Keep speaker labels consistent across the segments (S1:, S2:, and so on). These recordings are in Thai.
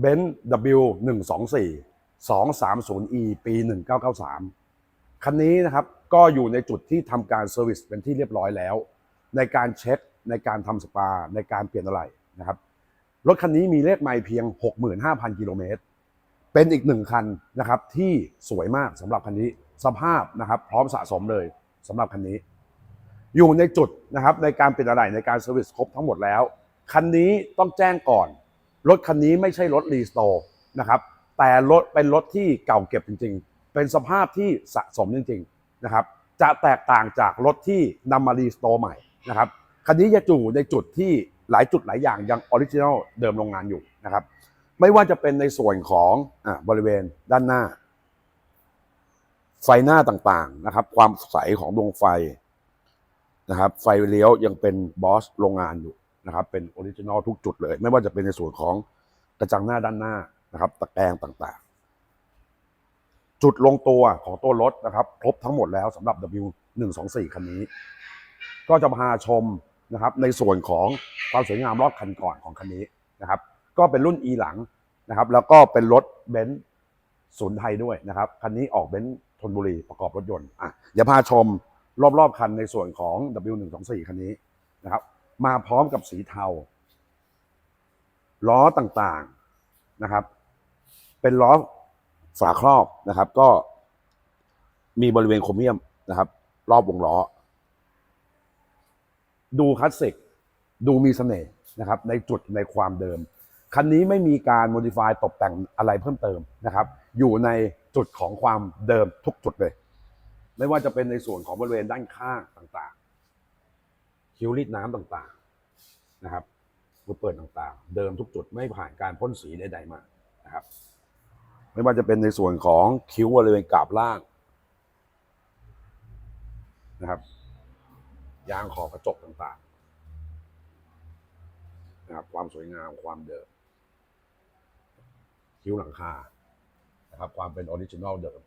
S1: เบนซ์ W 1 2 4 2 3 0 E ปี 1993 คันนี้นะครับก็อยู่ในจุดที่ทำการเซอร์วิสเป็นที่เรียบร้อยแล้ว ในการเช็คในการทำสปา ในการเปลี่ยนอะไรนะครับรถคันนี้มีเลขไมล์เพียง 65,000 กิโลเมตร เป็นอีกหนึ่งคันนะครับที่สวยมากสำหรับคันนี้สภาพนะครับพร้อมสะสมเลยสำหรับคันนี้ อยู่ในจุดนะครับในการเปลี่ยนอะไรในการเซอร์วิสครบทั้งหมดแล้ว คันนี้ต้องแจ้งก่อน รถคันนี้ไม่ใช่รถรีสโตร์นะครับ แต่รถเป็นรถที่เก่าเก็บจริง ๆ เป็นสภาพที่สะสมจริงๆนะครับ จะแตกต่างจากรถที่นำมารีสโตร์ใหม่นะครับ คันนี้จะอยู่ในจุดที่หลายจุดหลายอย่างยังออริจินัลเดิมโรงงานอยู่นะครับ ไม่ว่าจะเป็นในส่วนของอะบริเวณด้านหน้า ไฟหน้าต่างๆนะครับ ความใสของดวงไฟนะครับ ไฟเลี้ยวยังเป็นบอสโรงงานอยู่ นะครับเป็นออริจินอลทุกจุดเลย ไม่ว่าจะเป็นในส่วนของกระจังหน้าด้านหน้านะครับ ตะแกรงต่างๆ จุดลงตัวของตัวรถนะครับครบทั้งหมดแล้วสำหรับ W 1 2 4 คันนี้ ก็จะพาชมนะครับในส่วนของความสวยงามรอบคันก่อนของคันนี้นะครับ ก็เป็นรุ่น E หลังนะครับ แล้วก็เป็นรถเบนซ์ศูนย์ไทยด้วยนะครับคันนี้ออกเบนซ์ธนบุรีประกอบรถยนต์อะเดี๋ยวพาชมรอบๆคันในส่วนของ W124 คันนี้นะครับ มาพร้อมกับสีเทา ล้อต่างๆนะครับ เป็นล้อฝาครอบนะครับ ก็มีบริเวณโครเมียมนะครับ รอบวงล้อ ดูคลาสสิก ดูมีเสน่ห์นะครับ ในจุดในความเดิม คันนี้ไม่มีการโมดิฟายตกแต่งอะไรเพิ่มเติมนะครับ อยู่ในจุดของความเดิมทุกจุดเลย ไม่ว่าจะเป็นในส่วนของบริเวณด้านข้างต่างๆ คิ้วรีดน้ำต่างๆนะครับรูเปิดต่างๆ เดิมทุกจุดไม่ผ่านการพ่นสีใดๆมานะครับ ไม่ว่าจะเป็นในส่วนของคิ้วบริเวณกราบล่างนะครับ ยางขอบกระจกต่างๆนะครับความสวยงามความเดิม คิ้วหลังคานะครับความเป็นออริจินอลเดิม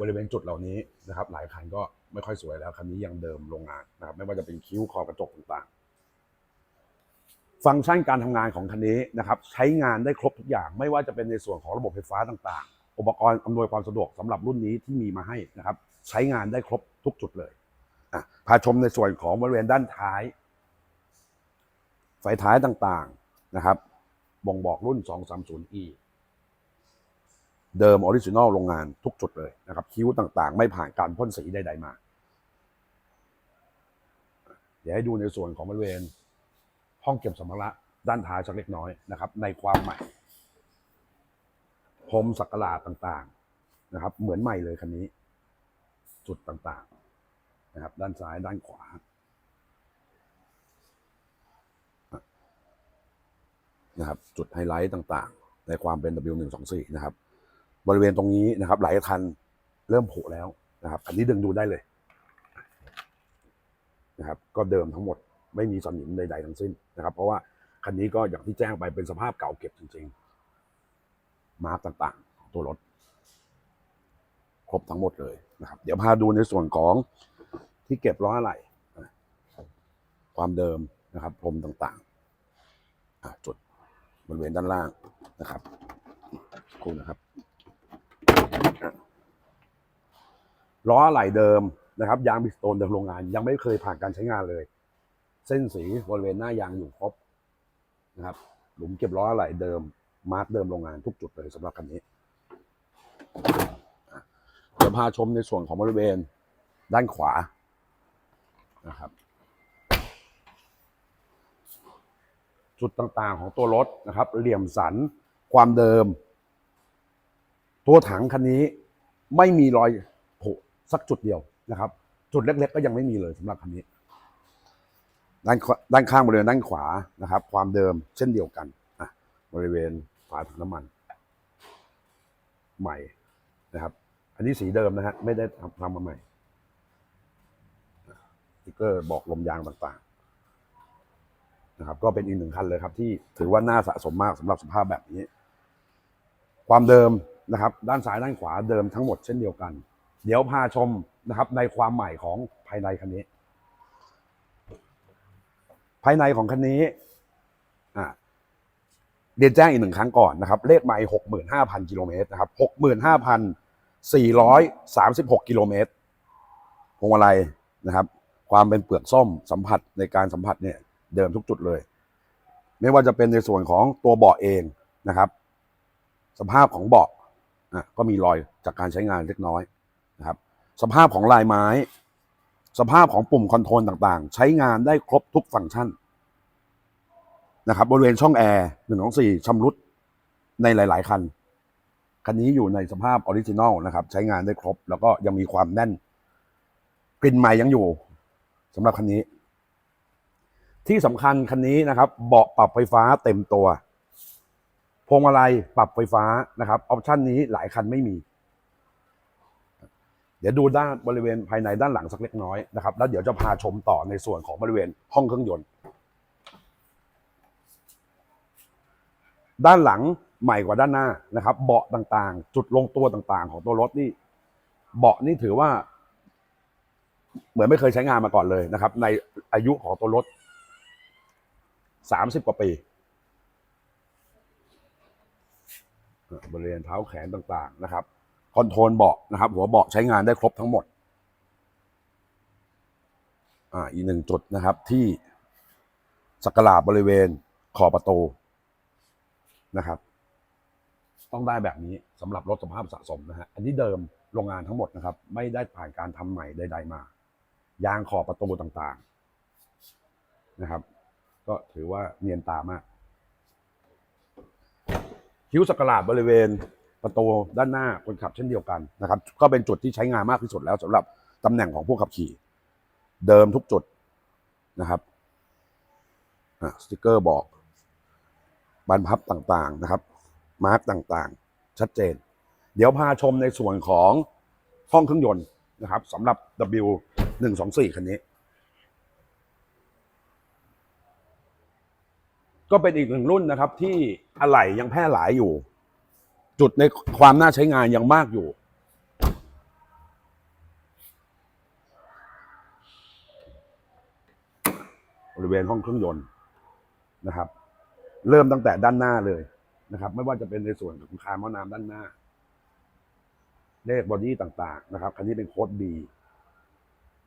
S1: บริเวณจุดเหล่านี้นะครับ หลายคันก็ไม่ค่อยสวยแล้วคันนี้ยังเดิมโรงงานนะครับ ไม่ว่าจะเป็นคิ้วขอบกระจกต่างๆ ฟังก์ชันการทำงานของคันนี้นะครับ ใช้งานได้ครบทุกอย่าง ไม่ว่าจะเป็นในส่วนของระบบไฟฟ้าต่างๆ อุปกรณ์อำนวยความสะดวกสำหรับรุ่นนี้ที่มีมาให้นะครับ ใช้งานได้ครบทุกจุดเลยอะพาชมในส่วนของบริเวณด้านท้าย ไฟท้ายต่างๆนะครับ บ่งบอกรุ่น 230e เดิมออริจินอลโรงงานทุกจุดเลยนะครับ คิ้วต่างๆ ไม่ผ่านการพ่นสีใดๆมา เดี๋ยวให้ดูในส่วนของบริเวณ ห้องเก็บสัมภาระด้านท้ายสักเล็กน้อยนะครับ ในความใหม่พรมสักหลาดต่างๆนะครับ เหมือนใหม่เลยคันนี้ จุดต่างๆนะครับ ด้านซ้ายด้านขวานะครับ จุดไฮไลท์ต่างๆ ในความเป็น W124 นะครับ บริเวณตรงนี้นะครับ หลายคันเริ่มโผุแล้วนะครับ อันนี้ดึงดูได้เลยนะครับ ก็เดิมทั้งหมดไม่มีสนิมใดๆทั้งสิ้นนะครับ เพราะว่าคันนี้ก็อย่างที่แจ้งไปเป็นสภาพเก่าเก็บจริงๆ มาร์กต่างๆของตัวรถ ครบทั้งหมดเลยนะครับ เดี๋ยวพาดูในส่วนของที่เก็บล้ออะไหล่ความเดิมนะครับพรมต่างๆจุดบริเวณด้านล่างนะครับครูนะครับ ล้ออะไหล่เดิมนะครับยางบิสโตนเดิมโรงงาน ยังไม่เคยผ่านการใช้งานเลย เส้นสีบริเวณหน้ายางอยู่ครบนะครับ หลุมเก็บล้ออะไหล่เดิมมาร์กเดิมโรงงานทุกจุดเลยสำหรับคันนี้อะเดี๋ยวพาชมในส่วนของบริเวณด้านขวานะครับ จุดต่างๆของตัวรถนะครับ เหลี่ยมสันความเดิม ตัวถังคันนี้ไม่มีรอย สักจุดเดียวนะครับ จุดเล็ก ๆ ก็ยังไม่มีเลยสำหรับคันนี้ ด้านข้านข้างบริเวณด้านขวานะครับ ความเดิมเช่นเดียวกันอะบริเวณฝาถังน้ำมัน ใหม่นะครับ อันนี้สีเดิมนะฮะไม่ได้ทำทำมาใหม่สติ๊กเกอร์บอกลมยางต่างๆนะครับ ก็เป็นอีกหนึ่งคันเลยครับ ที่ถือว่าน่าสะสมมากสำหรับสภาพแบบนี้ ความเดิมนะครับ ด้านซ้ายด้านขวาเดิมทั้งหมดเช่นเดียวกัน เดี๋ยวพาชมนะครับในความใหม่ของภายในคันนี้ ภายในของคันนี้เรียนแจ้งอีกหนึ่งครั้งก่อนนะครับ เลขไมล์หกหมื่นห้าพันกิโลเมตรนะครับหกหมื่นห้าพันสี่ร้อยสามสิบหกกิโลเมตรพวงมาลัยนะครับ ความเป็นเปลือกส้มสัมผัสในการสัมผัสเนี่ยเดิมทุกจุดเลย ไม่ว่าจะเป็นในส่วนของตัวเบาะเองนะครับ สภาพของเบาะอะก็มีรอยจากการใช้งานเล็กน้อย นะครับ สภาพของลายไม้ สภาพของปุ่มคอนโทรลต่างๆ ใช้งานได้ครบทุกฟังก์ชันนะครับ บริเวณช่องแอร์หนึ่งของสี่ชำรุดในหลาย ๆ คัน คันนี้อยู่ในสภาพออริจินอลนะครับ ใช้งานได้ครบ แล้วก็ยังมีความแน่น กลิ่นใหม่ยังอยู่สำหรับคันนี้ ที่สำคัญคันนี้นะครับ เบาะปรับไฟฟ้าเต็มตัวพวงมาลัยปรับไฟฟ้านะครับ ออปชันนี้หลายคันไม่มี ดี๋ยวดูด้านบริเวณภายในด้านหลังสักเล็กน้อยนะครับแล้วเดี๋ยวจะพาชมต่อในส่วนของบริเวณห้องเครื่องยนต์ ด้านหลังใหม่กว่าด้านหน้านะครับ เบาะต่างๆ จุดลงตัวต่างๆ ของตัวรถนี่ เบาะนี่ถือว่า เหมือนไม่เคยใช้งานมาก่อนเลยนะครับ ในอายุของตัวรถสามสิบกว่าปีบริเวณเท้าแขนต่างๆนะครับ คอนโทรลเบาะนะครับ หัวเบาะใช้งานได้ครบทั้งหมด อ่าอีกหนึ่งจุดนะครับที่สักหลาดบริเวณขอบประตูนะครับ ต้องได้แบบนี้สำหรับรถสภาพสะสมนะฮะอันนี้เดิมโรงงานทั้งหมดนะครับ ไม่ได้ผ่านการทำใหม่ใด ๆ มา ยางขอบประตูต่างๆนะครับ ก็ถือว่าเนียนตามากคิ้วสักหลาดบริเวณ ประตูด้านหน้าคนขับเช่นเดียวกันนะครับ ก็เป็นจุดที่ใช้งานมากที่สุดแล้วสำหรับตำแหน่งของผู้ขับขี่ เดิมทุกจุดนะครับสติกเกอร์บอกบานพับต่างๆนะครับ มาร์กต่างๆ ชัดเจน เดี๋ยวพาชมในส่วนของห้องเครื่องยนต์นะครับสำหรับ W 1 2 4คันนี้ ก็เป็นอีกหนึ่งรุ่นนะครับที่อะไหล่ยังแพร่หลายอยู่ จุดในความน่าใช้งานยังมากอยู่ บริเวณห้องเครื่องยนต์นะครับ เริ่มตั้งแต่ด้านหน้าเลยนะครับ ไม่ว่าจะเป็นในส่วนของคานหม้อน้ำด้านหน้า เลขบอดี้ต่าง ๆ นะครับ คันนี้เป็นโค้ด B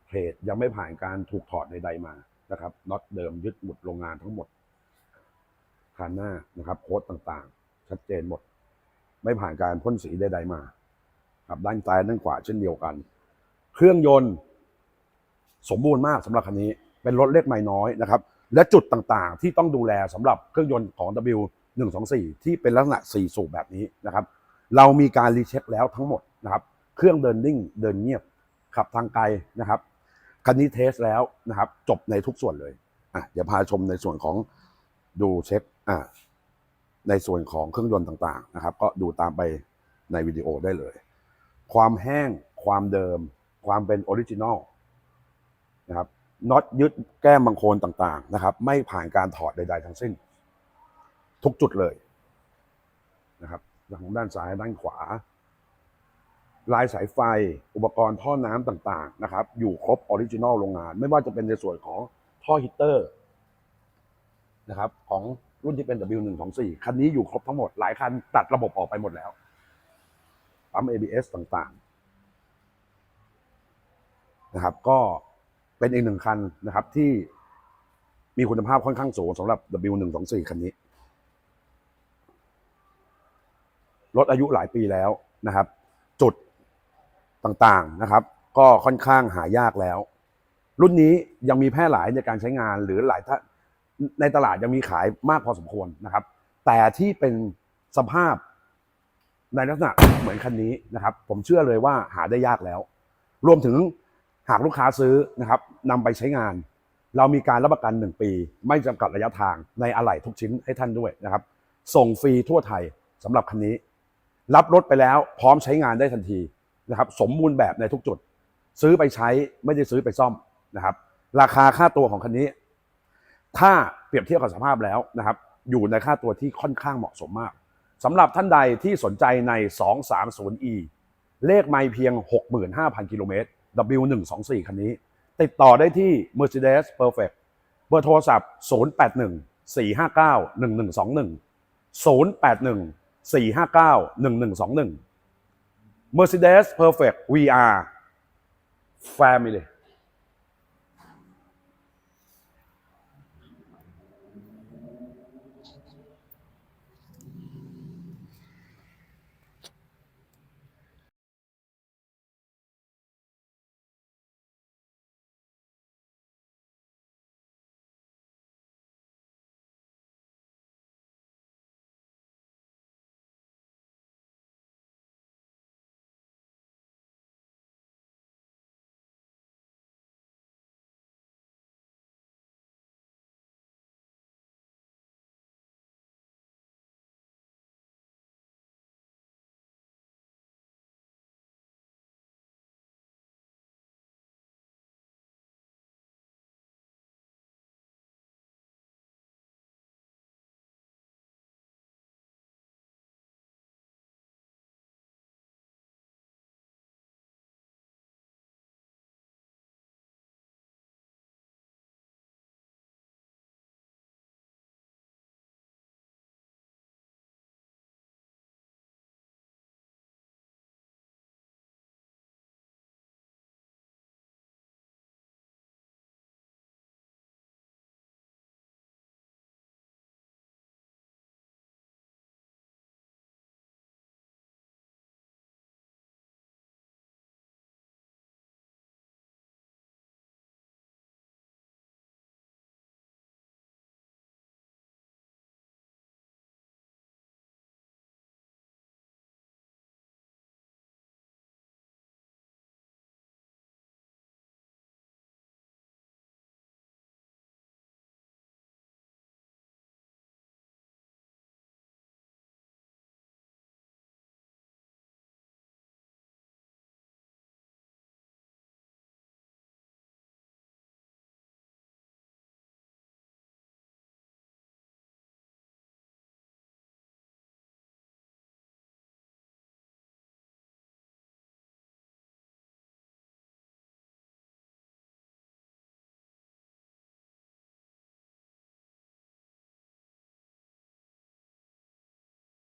S1: เพจยังไม่ผ่านการถูกถอดใดๆมานะครับน็อตเดิมยึดหมุดโรงงานทั้งหมดคานหน้านะครับ โค้ดต่างๆ ชัดเจนหมด ไม่ผ่านการพ่นสีใดๆมาครับด้านซ้ายด้านขวาเช่นเดียวกัน เครื่องยนต์สมบูรณ์มากสำหรับคันนี้ เป็นรถเล็กไม่น้อยนะครับ และจุดต่างๆ ที่ต้องดูแลสำหรับเครื่องยนต์ของ W 1 2 4 ที่เป็นลักษณะ 4 สูบแบบนี้นะครับ เรามีการรีเช็คแล้วทั้งหมดนะครับ เครื่องเดินนิ่งเดินเงียบขับทางไกลนะครับคันนี้เทสแล้วนะครับ จบในทุกส่วนเลยอะเดี๋ยวพาชมในส่วนของดูเช็คอะ ในส่วนของเครื่องยนต์ต่างๆนะครับ ก็ดูตามไปในวิดีโอได้เลย ความแห้งความเดิม ความเป็นออริจินอลนะครับน็อตยึดแก้มบางโคนต่างๆนะครับ ไม่ผ่านการถอดใด ๆ ทั้งสิ้น ทุกจุดเลยนะครับทั้งด้านซ้ายด้านขวา ลายสายไฟอุปกรณ์ท่อน้ำต่างๆนะครับ อยู่ครบออริจินอลโรงงาน ไม่ว่าจะเป็นในส่วนของท่อฮีตเตอร์นะครับของ รุ่นที่เป็น W124 คันนี้อยู่ครบทั้งหมด หลายคันตัดระบบออกไปหมดแล้วปั๊ม ABS ต่างๆนะครับ ก็เป็นอีกหนึ่งคันนะครับที่มีคุณภาพค่อนข้างสูงสำหรับ W124 คันนี้รถอายุหลายปีแล้วนะครับ จุดต่างๆนะครับ ก็ค่อนข้างหายากแล้ว รุ่นนี้ยังมีแพร่หลายในการใช้งานหรือหลายท่าน ในตลาดยังมีขายมากพอสมควรนะครับ แต่ที่เป็นสภาพในลักษณะเหมือนคันนี้นะครับ ผมเชื่อเลยว่าหาได้ยากแล้ว รวมถึงหากลูกค้าซื้อนะครับนำไปใช้งาน เรามีการรับประกัน 1 ปี ไม่จำกัดระยะทางในอะไหล่ทุกชิ้นให้ท่านด้วยนะครับ ส่งฟรีทั่วไทยสำหรับคันนี้ รับรถไปแล้วพร้อมใช้งานได้ทันทีนะครับ สมบูรณ์แบบในทุกจุด ซื้อไปใช้ไม่ได้ซื้อไปซ่อมนะครับ ราคาค่าตัวของคันนี้ ถ้าเปรียบเทียบกับสภาพแล้วนะครับ อยู่ในค่าตัวที่ค่อนข้างเหมาะสมมากสำหรับท่านใดที่สนใจใน 230e เลขไม่เพียง 65,000 กิโลเมตร W124 คันนี้ ติดต่อได้ที่ Mercedes Perfect เบอร์โทรศัพท์ 081 459 1121 081 459 1121 Mercedes Perfect VR Family